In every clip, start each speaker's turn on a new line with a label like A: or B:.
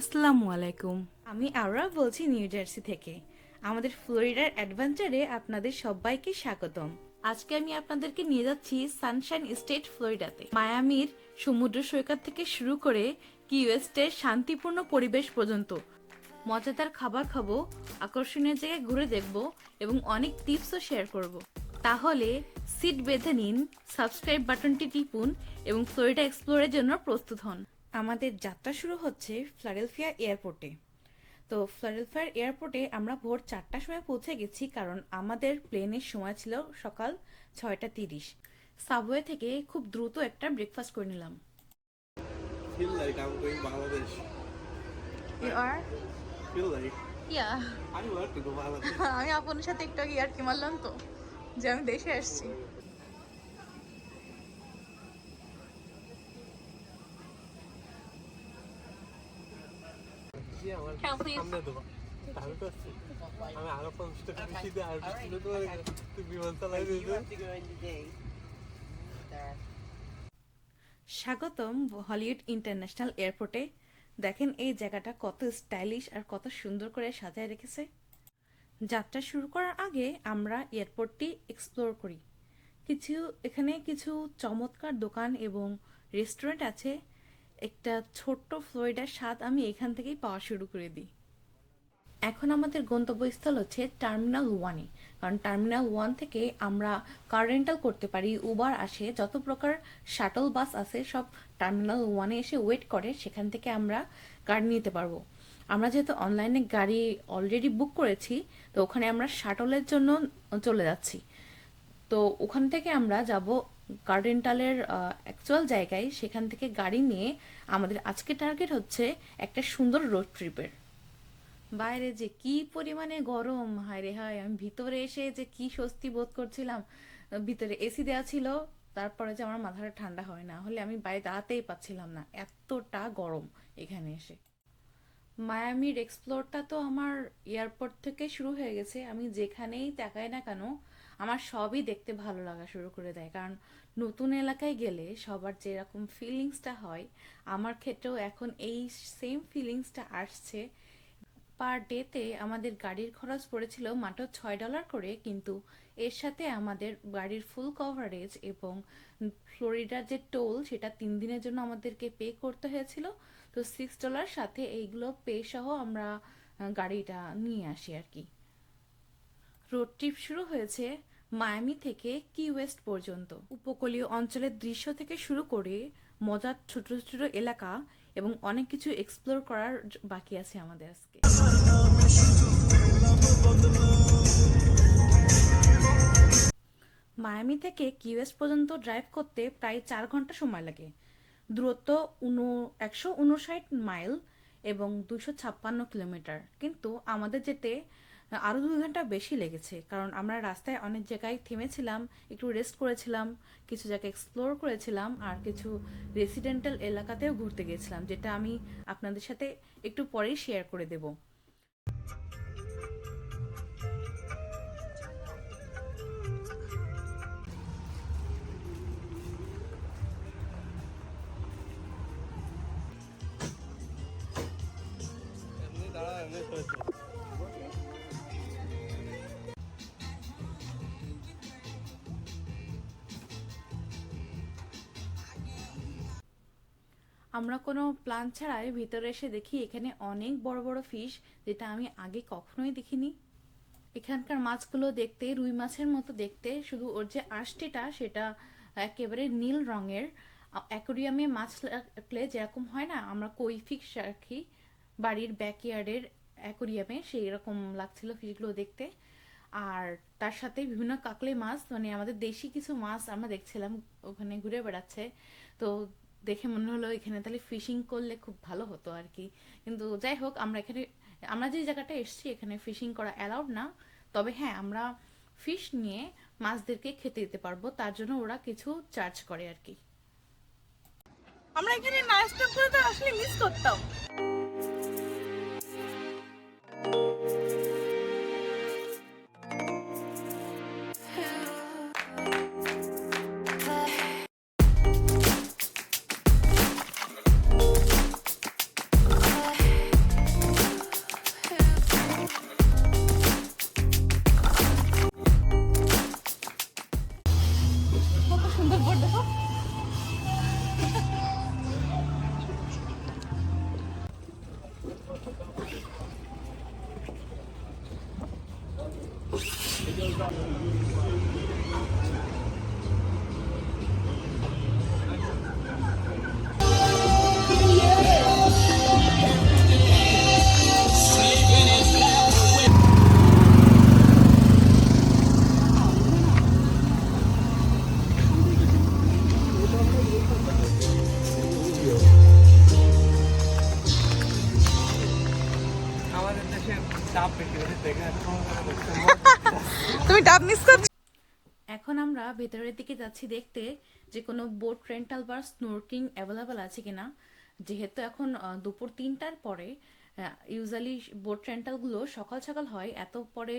A: আসসালামু আলাইকুম। আমি আওরা বলছি নিউ জার্সি থেকে। আমাদের ফ্লোরিডার অ্যাডভেঞ্চারে আপনাদের সবাইকে স্বাগতম। আজকে আমি আপনাদেরকে নিয়ে যাচ্ছি সানশাইন স্টেট ফ্লোরিডাতে। মায়ামির সমুদ্র সৈকত থেকে শুরু করে কি ওয়েস্টের শান্তিপূর্ণ পরিবেশ পর্যন্ত। মজাদার খাবার খাব, আকর্ষণীয় জায়গায় ঘুরে দেখব এবং অনেক টিপসও শেয়ার করব। তাহলে সিট বেঁধে নিন, সাবস্ক্রাইব বাটনটি টিপুন এবং ফ্লোরিডা এক্সপ্লোরের জন্য প্রস্তুত হন। আমাদের যাত্রা শুরু হচ্ছে ফ্লাডেলফিয়া এয়ারপোর্টে তো ফ্লাডেলফিয়ার এয়ারপোর্টে আমরা ভোর চারটার সময় পৌঁছে গেছি কারণ আমাদের প্লেনের সময় ছিল সকাল ছয়টা তিরিশ সাবওয়ে থেকে খুব দ্রুত একটা ব্রেকফাস্ট করে নিলাম
B: feel like I'm going Bangladesh.
C: You are?
B: Feel like
C: Yeah.
B: I want to go Bangladesh.
C: আমি আপনার সাথে একটু আগে আর কি মারলাম তো যে আমি দেশে আসছি
B: আমার? সামনে দেবো। আমি করছি আমি আরও পঞ্চাশ টাকা বেশি দিয়ে আর কিছু তোমার তুই বিমান চালাই দিয়েছে
A: স্বাগতম হলিউড ইন্টারন্যাশনাল এয়ারপোর্টে। দেখেন এই জায়গাটা কত স্টাইলিশ আর কত সুন্দর করে সাজায় রেখেছে। যাত্রা শুরু করার আগে আমরা এয়ারপোর্টটি এক্সপ্লোর করি। কিছু এখানে কিছু চমৎকার দোকান এবং রেস্টুরেন্ট আছে। একটা ছোট্ট ফ্লোরিডার স্বাদ আমি এখান থেকেই পাওয়া শুরু করে দিই। এখন আমাদের গন্তব্যস্থল হচ্ছে টার্মিনাল ওয়ানে, কারণ টার্মিনাল ওয়ান থেকে আমরা কার রেন্টাল করতে পারি, উবার আসে, যত প্রকার শাটল বাস আছে সব টার্মিনাল ওয়ানে এসে ওয়েট করে, সেখান থেকে আমরা গাড়ি নিতে পারব। আমরা যেহেতু অনলাইনে গাড়ি অলরেডি বুক করেছি, তো ওখানে আমরা শাটলের জন্য চলে যাচ্ছি। তো ওখান থেকে আমরা যাব কার রেন্টালের অ্যাকচুয়াল জায়গায় সেখান থেকে গাড়ি নিয়ে আমাদের আজকে টার্গেট হচ্ছে একটা সুন্দর রোড ট্রিপের বাইরে যে কি পরিমাণে গরম হায় রে হায়, আমি ভিতরে এসে যে কি স্বস্তি বোধ করছিলাম। ভিতরে এসি দেওয়া ছিল, তারপরে যে আমার মাথাটা ঠান্ডা হয় না, হলে আমি বাইরে দাঁড়াতেই পাচ্ছিলাম না। এতটা গরম এখানে এসে। মায়ামির এক্সপ্লোরটা তো আমার এয়ারপোর্ট থেকে শুরু হয়ে গেছে। আমি যেখানেই তাকাই না কেন, আমার সবই দেখতে ভালো লাগা শুরু করে দেয়। কারণ নতুন এলাকায় গেলে সবার যেরকম ফিলিংসটা হয়, আমার ক্ষেত্রেও এখন এই সেম ফিলিংসটা আসছে। পার ডেতে আমাদের গাড়ির খরচ পড়েছিল মাত্র ছয় ডলার করে, কিন্তু এর সাথে আমাদের গাড়ির ফুল কভারেজ এবং ফ্লোরিডার যে টোল সেটা তিন দিনের জন্য আমাদেরকে পে করতে হয়েছিল। তো সিক্স ডলার সাথে এইগুলো পে সহ আমরা গাড়িটা নিয়ে আসি আর কি। রোড ট্রিপ শুরু হয়েছে মায়ামি থেকে কি ওয়েস্ট পর্যন্ত? উপকূলীয় অঞ্চলের দৃশ্য থেকে শুরু করে মজার ছোট ছোট এলাকা এবং অনেক কিছু এক্সপ্লোর করার বাকি আছে আমাদের আজকে। মায়ামি থেকে কিউএস পর্যন্ত ড্রাইভ করতে প্রায় চার ঘণ্টা সময় লাগে। দূরত্ব উনো, একশো উনষাট মাইল এবং দুশো ছাপ্পান্ন কিলোমিটার। কিন্তু আমাদের যেতে আরও দু ঘণ্টা বেশি লেগেছে। কারণ আমরা রাস্তায় অনেক জায়গায় থেমেছিলাম, একটু রেস্ট করেছিলাম, কিছু জায়গায় এক্সপ্লোর করেছিলাম আর কিছু রেসিডেন্টাল এলাকাতেও ঘুরতে গেছিলাম যেটা আমি আপনাদের সাথে একটু পরেই শেয়ার করে দেবো। আমরা কোনো প্ল্যান ছাড়াই ভিতরে এসে দেখি এখানে অনেক বড় বড় ফিশ যেটা আমি আগে কখনোই দেখিনি। এখানকার মাছগুলো দেখতে, রুই মাছের মতো দেখতে, শুধু ওর যে আষ্টেটা সেটা একেবারে নীল রঙের। অ্যাকোরিয়ামে মাছ রাখলে যেরকম হয় না, আমরা কই ফিক্স রাখি বাড়ির ব্যাকইয়ার্ডের অ্যাকোরিয়ামে সেই রকম লাগছিল ফিশগুলো দেখতে। আর তার সাথে বিভিন্ন কাকলে মাছ মানে আমাদের দেশি কিছু মাছ আমরা দেখছিলাম, ওখানে ঘুরে বেড়াচ্ছে। তো দেখে মনে হলো এখানে তাহলে ফিশিং করলে খুব ভালো হতো আর কি। কিন্তু যাই হোক, আমরা এখানে, আমরা যে জায়গাটা এসছি, এখানে ফিশিং করা অ্যালাউড না। তবে হ্যাঁ আমরা ফিশ নিয়ে মাছদেরকে খেতে দিতে পারব, তার জন্য ওরা কিছু চার্জ করে আর কি।
C: আমরা এখানে নাস্তা করে তো আসলে মিস করতাম।
A: ভেতরের দিকে যাচ্ছি দেখতে, যে কোনো বোট রেন্টাল বা স্নোর্কিং অ্যাভেলেবেল আছে কিনা। যেহেতু এখন দুপুর তিনটার পরে ইউজুয়ালি বোট রেন্টালগুলো সকাল সকাল হয়, এত পরে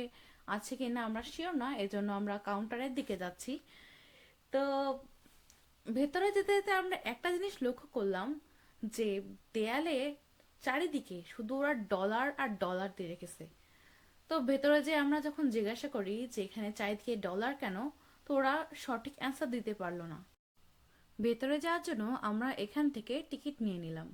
A: আছে কি না আমরা শিওর না, এজন্য আমরা কাউন্টারের দিকে যাচ্ছি। তো ভেতরে যেতে যেতে আমরা একটা জিনিস লক্ষ্য করলাম, যে দেয়ালে চারিদিকে শুধু ওরা ডলার আর ডলার দিয়ে রেখেছে। তো ভেতরে যে আমরা যখন জিজ্ঞাসা করি যে এখানে চারিদিকে ডলার কেন তো ওরা সঠিক অ্যান্সার দিতে পারল না। ভেতরে যাওয়ার জন্য আমরা এখান থেকে টিকিট নিয়ে নিলাম।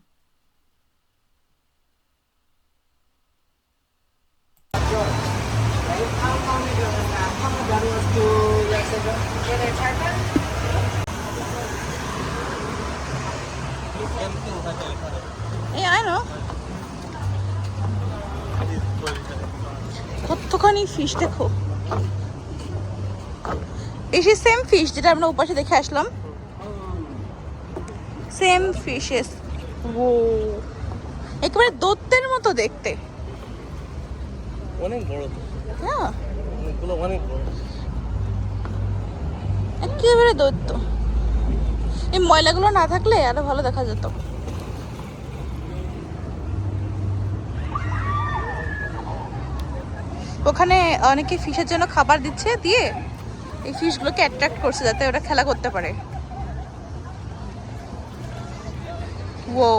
C: কতখানি ফিশ দেখো। এই সেম ফিশ যেটা আমরা উপাসে দেখে আসলাম। সেম ফিশেস ও একেবারে দত্তের মতো দেখতে।
B: অনেক বড় তো।
C: হ্যাঁ।
B: অনেক বড়।
C: একেবারে দৈত্য এই ময়লাগুলো না থাকলে আরও ভালো দেখা যেত। ওখানে অনেকে ফিশের জন্য খাবার দিচ্ছে দিয়ে এই ফিশগুলোকে অ্যাট্রাক্ট করছে যাতে ওরা খেলা করতে পারে ও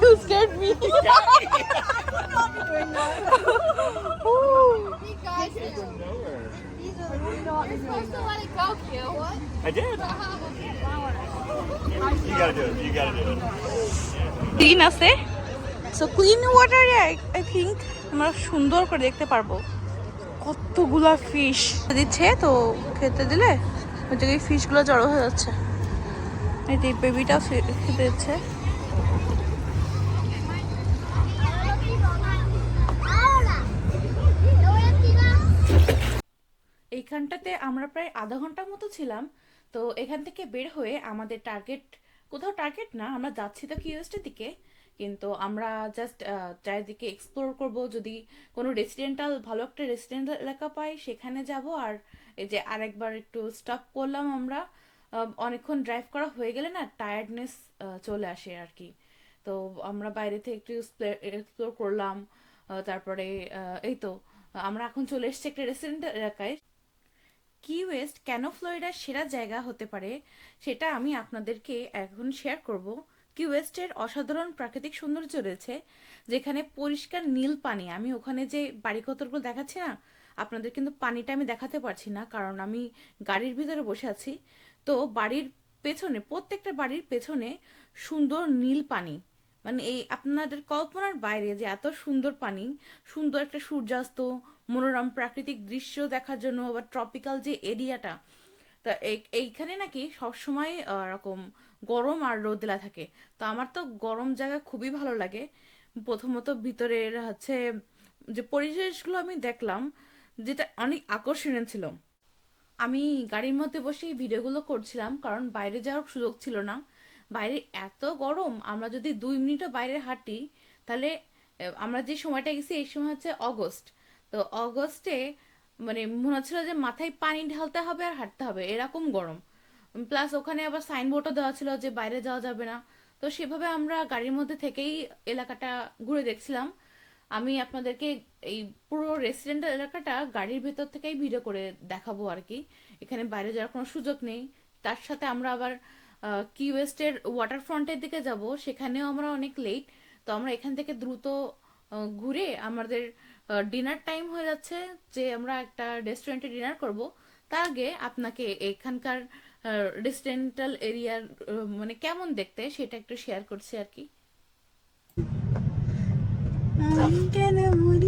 C: You scared me. Ooh.
D: You guys, these are, you're supposed to let it go, Q. What?
E: I did. You gotta do it. You gotta do it.
C: Clean আছে সো ক্লিন ওয়াটারে আই থিঙ্ক আমরা সুন্দর করে দেখতে পারব কতগুলা fish দিচ্ছে তো খেতে দিলে ওই জায়গায় ফিশগুলো জড়ো হয়ে যাচ্ছে এই বেবিটা খেতে দিচ্ছে
A: এইখানটাতে আমরা প্রায় আধা ঘণ্টার মতো ছিলাম। তো এখান থেকে বের হয়ে আমাদের টার্গেট কোথাও টার্গেট না, আমরা যাচ্ছি তো কিউএসটির দিকে। কিন্তু আমরা জাস্ট চারিদিকে এক্সপ্লোর করব। যদি কোনো রেসিডেন্টাল ভালো একটা রেসিডেন্টাল এলাকা পাই, সেখানে যাব। আর এই যে আরেকবার একটু স্টপ করলাম আমরা। অনেকক্ষণ ড্রাইভ করা হয়ে গেলে না টায়ার্ডনেস চলে আসে আর কি। তো আমরা বাইরে থেকে একটু এক্সপ্লোর করলাম। তারপরে এই তো, আমরা এখন চলে এসেছি একটা রেসিডেন্টাল এলাকায়। কি ওয়েস্ট কেন ফ্লোরিডার সেরা জায়গা হতে পারে সেটা আমি আপনাদেরকে এখন শেয়ার করব। কি ওয়েস্টের অসাধারণ প্রাকৃতিক সৌন্দর্য রয়েছে, যেখানে পরিষ্কার নীল পানি, আমি ওখানে যে বাড়িকতরগুলো দেখাচ্ছি না, আপনাদের কিন্তু পানিটা আমি দেখাতে পারছি না, কারণ আমি গাড়ির ভিতরে বসে আছি। তো বাড়ির পেছনে, প্রত্যেকটা বাড়ির পেছনে সুন্দর নীল পানি মানে এই আপনাদের কল্পনার বাইরে যে এত সুন্দর পানি, সুন্দর একটা সূর্যাস্ত, মনোরম প্রাকৃতিক দৃশ্য দেখার জন্য বা ট্রপিক্যাল যে এরিয়াটা, তা এই- এইখানে নাকি সবসময় এরকম গরম আর রোদেলা থাকে। তো আমার তো গরম জায়গা খুবই ভালো লাগে। প্রথমত ভিতরের হচ্ছে যে পরিবেশগুলো আমি দেখলাম, যেটা অনেক আকর্ষণীয় ছিল। আমি গাড়ির মধ্যে বসেই ভিডিওগুলো করছিলাম, কারণ বাইরে যাওয়ার সুযোগ ছিল না। বাইরে এত গরম, আমরা যদি দুই মিনিটও বাইরে হাঁটি, তাহলে আমরা যে সময়টা গেছি, এই সময় হচ্ছে অগস্ট। তো অগস্টে মানে মনে হচ্ছিল যে মাথায় পানি ঢালতে হবে আর হাঁটতে হবে, এরকম গরম। প্লাস ওখানে আবার সাইনবোর্ডও দেওয়া ছিল যে বাইরে যাওয়া যাবে না। তো সেভাবে আমরা গাড়ির মধ্যে থেকেই এলাকাটা ঘুরে দেখছিলাম। আমি আপনাদেরকে এই পুরো রেসিডেন্টাল এলাকাটা গাড়ির ভেতর থেকেই ভিডিও করে দেখাবো আর কি। এখানে বাইরে যাওয়ার কোনো সুযোগ নেই। তার সাথে আমরা আবার কি ওয়েস্টের ওয়াটার ফ্রন্টের দিকে যাব, সেখানেও আমরা অনেক লেট তো আমরা এখান থেকে দ্রুত
F: ঘুরে আমাদের ডিনার টাইম হয়ে যাচ্ছে যে আমরা একটা রেস্টুরেন্টে ডিনার করব তার আগে আপনাকে এখানকার রেসিডেন্টাল এরিয়ার মানে কেমন দেখতে সেটা একটু শেয়ার করছি আর কি
A: Juicy.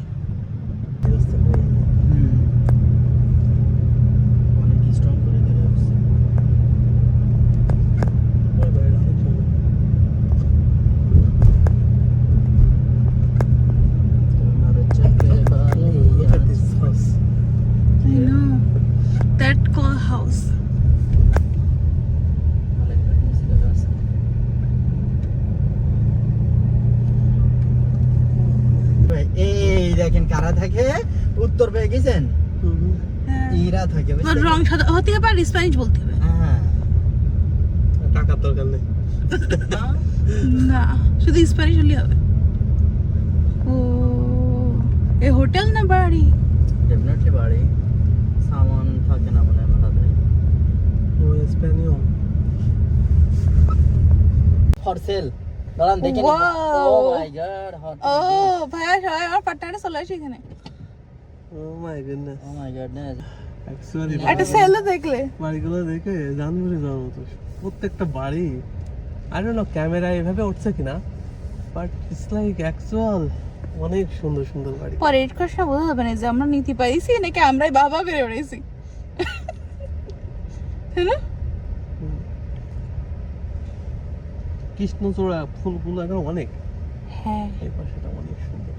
G: অনেক স্ট্রং করে দিলে হচ্ছে তোমার চোখে
B: Look at this house.
A: I know. That call house.
G: এই কারা থাকে উত্তর পেয়ে গেছেন? ইরা থাকে
A: তোর রং সাদা হতে পারে স্প্যানিশ বলতে হবে।
G: হ্যাঁ।
B: টাকার দরকার নেই।
A: না শুধু স্প্যানিশ হলেই হবে। ও এ হোটেল না বাড়ি?
G: ডেফিনেটলি বাড়ি। সামান থাকে না মনে হয় আলাদাই
B: ও স্প্যানিও।
G: For sale. দাঁড়ান দেখে ও মাই গড
A: ও ভাইয়া সবাই আমার পার্টনারে চলে আসে এখানে।
B: ও my goodness.
G: Oh my goodness.
B: Actually
A: একটা সেল দেখলে।
B: বাড়িগুলো দেখে জানবুরে যাওয়ার মতো। প্রত্যেকটা বাড়ি। আই ডোন্ট নো ক্যামেরা এভাবে উঠছে কিনা বাট ইটস লাইক অ্যাকচুয়াল অনেক সুন্দর সুন্দর বাড়ি।
A: পরে এড করে বোঝা যাবে না যে আমরা নীতি পাইছি নাকি আমরাই বাবা বেড়ে বেড়েছি তাই
B: কৃষ্ণচূড়া ফুলগুলো এখন অনেক।
A: হ্যাঁ।
B: এই পাশেটা অনেক সুন্দর।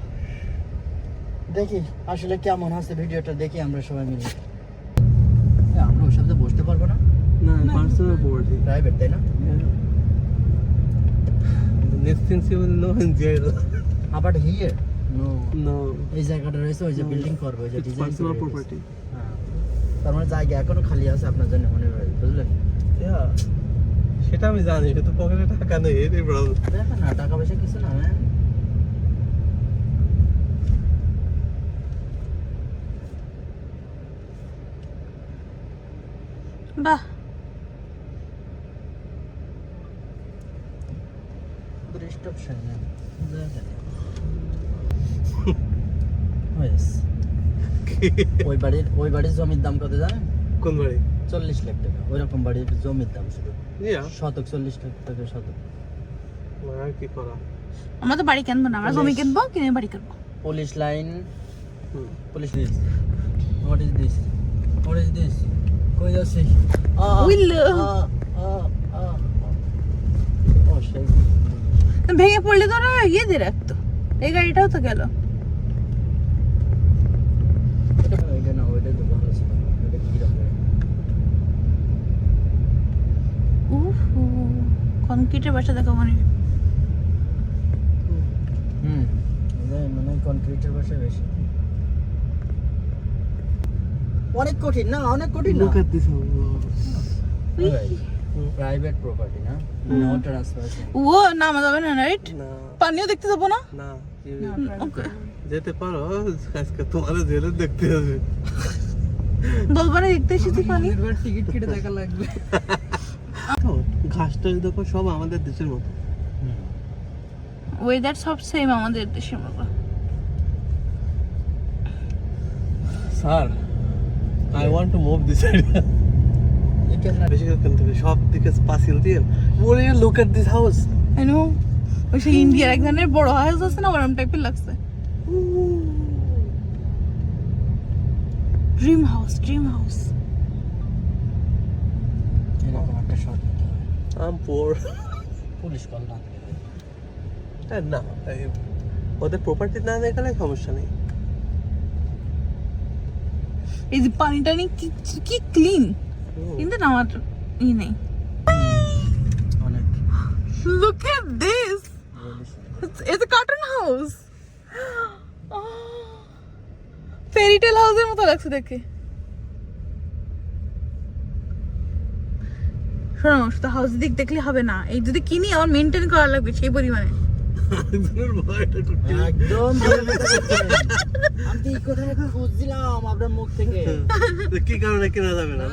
G: দেখি আসলে কেমন আছে ভিডিওটা দেখি আমরা সবাই মিলে। আমরা ওর সাথে বসতে পারব না?
B: না পার্সোনাল বোর্ড
G: প্রাইভেট তাই না?
B: নেক্সট উইল নো জেল
G: আবার হিয়ার নো
B: নো
G: এই জায়গাটা রয়েছে ওই যে বিল্ডিং করবে ওই যে ডিজাইন
B: পার্সোনাল প্রপার্টি
G: হ্যাঁ। তার মানে জায়গা এখনও খালি আছে আপনার জন্য মনে হয় বুঝলেন?
B: সেটা আমি জানি কিন্তু পকেটে টাকা নেই এটাই প্রবলেম
G: দেখেন না টাকা পয়সা কিছু না ম্যাম
A: বাহ।
G: ওই বাড়ির ওই বাড়ির জমির দাম কত জানেন?
B: কোন বাড়ি?
G: চল্লিশ লাখ টাকা ওই রকম বাড়ির জমির দাম শুধু। শতক চল্লিশ লাখ টাকা শতক।
B: কি করা?
A: আমরা তো বাড়ি কিনবো না আমরা জমি কিনবো কিনে বাড়ি করব।
G: Police line. Police this what is this what is this কই যাচ্ছিস
A: উইল। ভেঙে পড়লে তো ওরা ইয়ে দিয়ে রাখতো। এই গাড়িটাও তো গেল
G: ওইটা না ওইটা তো ভালো ছিল ওইটা কি রকম
A: উফ কনক্রিটের বাসা দেখো মানে
G: হুম মানে কনক্রিটের বাসা বেশি। অনেক কঠিন না? অনেক কঠিন না? প্রাইভেট প্রপার্টি না? নো ট্রান্সফার
A: ও নামা যাবে না রাইট
B: না।
A: পানিও দেখতে যাব না?
B: না
A: ওকে
B: যেতে পারো আজকে তোমার জেলে দেখতে হবে
A: দলবারে দেখতে এসেছি পানি।
G: টিকিট কেটে দেখা লাগবে।
B: ঘাসটা দেখো সব আমাদের দেশের মতো।
A: ওয়েদার সব সেম আমাদের দেশের মতো।
B: Sir I want to move this area বেশি করে কেন থেকে সব দিকে পাসিল দিয়ে ওরে look at this house
A: I know ওই সেই ইন্ডিয়ার এক ধরনের বড় হাউস আছে না ওরম টাইপের লাগছে। ড্রিম হাউস ড্রিম হাউস
G: এরকম একটা শট
B: আম পোর
G: পুলিশ কল না
B: না ওদের প্রপার্টি না দেখালে সমস্যা নেই।
A: এই যে পানি টানি কি কি ক্লিন। কিন্তু না আমার ই নেই।
G: অনেক।
A: Look at this it's a cartoon house fairy tale হাউসের মতো লাগছে দেখে। শোনো শুধু হাউস দিক দেখলে হবে না। এই যদি কিনি আমার মেনটেন করা লাগবে সেই পরিমাণে।
G: একদম ভয়ের মতো আমি এই কথাটা খুঁজছিলাম আপনার মুখ থেকে।
B: কি কারণে কেনা যাবে না?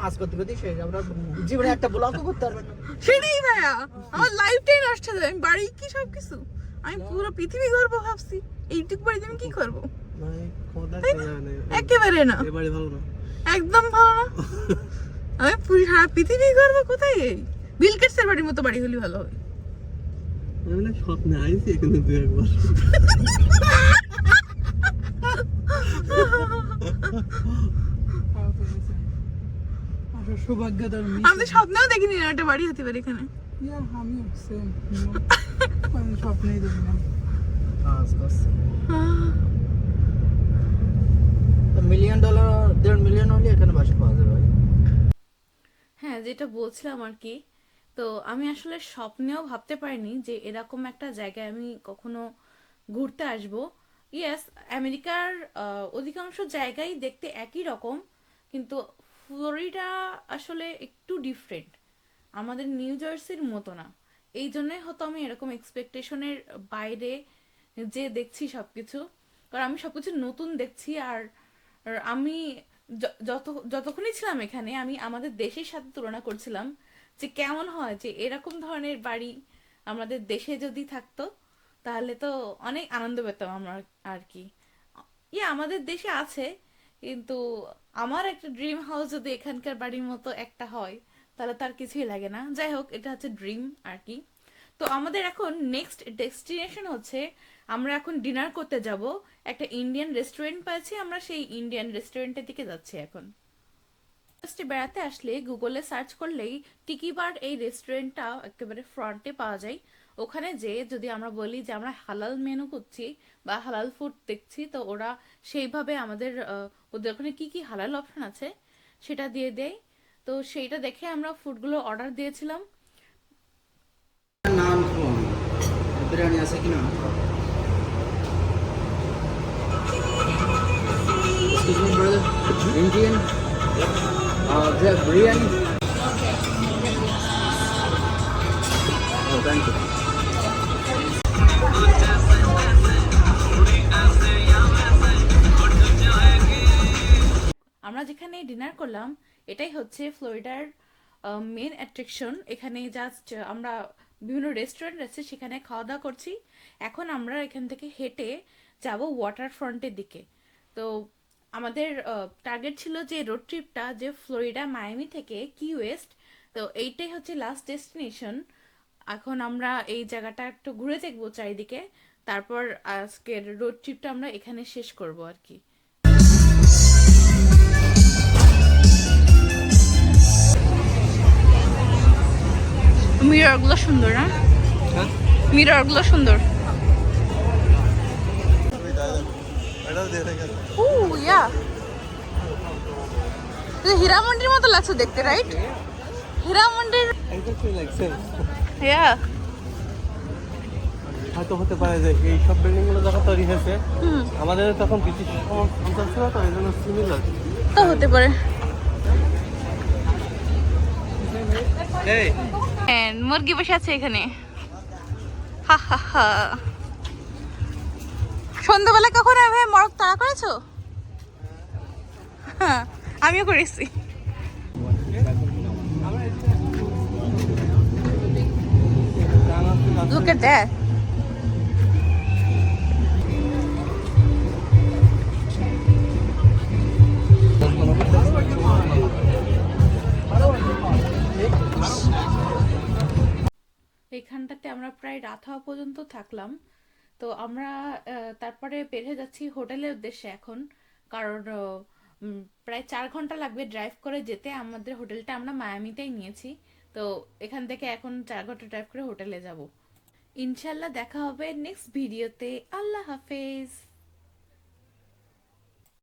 G: কাজ করতে করতে শেষ। আমরা জীবনে একটা ব্লগও করতে পারবেন না।
C: সেটাই ভাইয়া। আমার লাইফটাই নষ্ট হয়ে যাবে আমি বাড়ি কি সব কিছু আমি পুরো পৃথিবী ঘুরবো ভাবছি। এইটুকু বাড়িতে আমি কি করব?
B: ভাই খোদা কেনা যাবে না?
C: একেবারে না।
B: ভালো না।
C: একদম ভালো না। আমি পুরো সারা পৃথিবী করব কোথায়? এই বিল গেটসের বাড়ির মতো বাড়ি হলে ভালো হবে।
B: আমি না স্বপ্নে আইছি এখানে দু একবার।
H: সৌভাগ্যতার
C: আমি স্বপ্নেও দেখিনি একটা বাড়ি হতে পারে এখানে।
H: আমি স্বপ্নেই দেখি না
G: মিলিয়ন ডলার দেড় মিলিয়ন হলে এখানে বাসা পাওয়া যাবে
A: হ্যাঁ যেটা বলছিলাম আর কি, তো আমি আসলে স্বপ্নেও ভাবতে পারিনি যে এরকম একটা জায়গায় আমি কখনো ঘুরতে আসব। আমেরিকার অধিকাংশ জায়গায় দেখতে একই রকম, কিন্তু ফ্লোরিডা আসলে একটু ডিফারেন্ট আমাদের নিউ জার্সির মতো না। এই জন্যই হয়তো আমি এরকম এক্সপেকটেশনের বাইরে যে দেখছি সবকিছু। কারণ আমি সবকিছু নতুন দেখছি আর আমি যত, যতক্ষণই ছিলাম এখানে, আমি আমাদের দেশের সাথে তুলনা করছিলাম যে কেমন হয়, যে এরকম ধরনের বাড়ি আমাদের দেশে যদি থাকতো, তাহলে তো অনেক আনন্দ পেতাম আমরা আর কি। ইয়ে আমাদের দেশে আছে, কিন্তু আমার একটা ড্রিম হাউস যদি এখানকার বাড়ির মতো একটা হয়, তাহলে তার কিছুই লাগে না। যাই হোক, এটা হচ্ছে ড্রিম আর কি। তো আমাদের এখন নেক্সট ডেস্টিনেশন হচ্ছে আমরা এখন ডিনার করতে যাব। একটা ইন্ডিয়ান রেস্টুরেন্ট পেয়েছি, আমরা সেই ইন্ডিয়ান রেস্টুরেন্টের দিকে যাচ্ছি এখন। ফার্স্টে বেড়াতে আসলে গুগলে সার্চ করলেই টিকিবার এই রেস্টুরেন্টটা একেবারে ফ্রন্টে পাওয়া যায়। ওখানে যে যদি আমরা বলি যে আমরা হালাল মেনু করছি বা হালাল ফুড দেখছি, তো ওরা সেইভাবে আমাদের ওদের ওখানে কি কি হালাল অপশন আছে সেটা দিয়ে দেয়। তো সেইটা দেখে আমরা ফুডগুলো অর্ডার দিয়েছিলাম।
G: বিরিয়ানি আছে কিনা? Excuse me, brother. Indian? Uh, you have biryani? Oh, thank you.
A: আমরা যেখানে ডিনার করলাম এটাই হচ্ছে ফ্লোরিডার মেন অ্যাট্রাকশন এখানে জাস্ট আমরা বিভিন্ন রেস্টুরেন্ট আছে সেখানে খাওয়া দাওয়া করছি এখন আমরা এখান থেকে হেঁটে যাব ওয়াটার ফ্রন্টের দিকে তো আমাদের টার্গেট ছিল যে রোড ট্রিপটা যে ফ্লোরিডা মায়ামি থেকে কি ওয়েস্ট তো এইটাই হচ্ছে লাস্ট ডেস্টিনেশন এখন আমরা এই জায়গাটা একটু ঘুরে দেখব চারিদিকে। তারপর আজকের রোড ট্রিপটা আমরা এখানে শেষ করব আর কি।
C: মিররগুলো সুন্দর না মিররগুলো সুন্দর। ও! ইয়া। হীরা মন্দির মতো লাগছে দেখতে রাইট হীরা
B: like
C: ইয়া।
B: হয়তো হতে পারে যে এই সব বিল্ডিংগুলো যখন তৈরি হয়েছে আমাদের তখন ব্রিটিশ অঞ্চল ছিল তো এই জন্য সিমিলার
C: তো হতে পারে। মুরগি বসে আছে এখানে। হা হা হা। সন্ধ্যাবেলা কখন মরক তাড়া করেছ? আমিও করেছি। Look at that.
A: এখানটাতে আমরা প্রায় রাত হওয়া পর্যন্ত থাকলাম। তো আমরা তারপরে বের যাচ্ছি হোটেলের উদ্দেশ্যে এখন। কারণ প্রায় চার ঘণ্টা লাগবে ড্রাইভ করে যেতে। আমাদের হোটেলটা আমরা মায়ামিতেই নিয়েছি। তো এখান থেকে এখন চার ঘণ্টা ড্রাইভ করে হোটেলে যাব। ইনশাল্লাহ দেখা হবে নেক্সট ভিডিওতে আল্লাহ হাফেজ।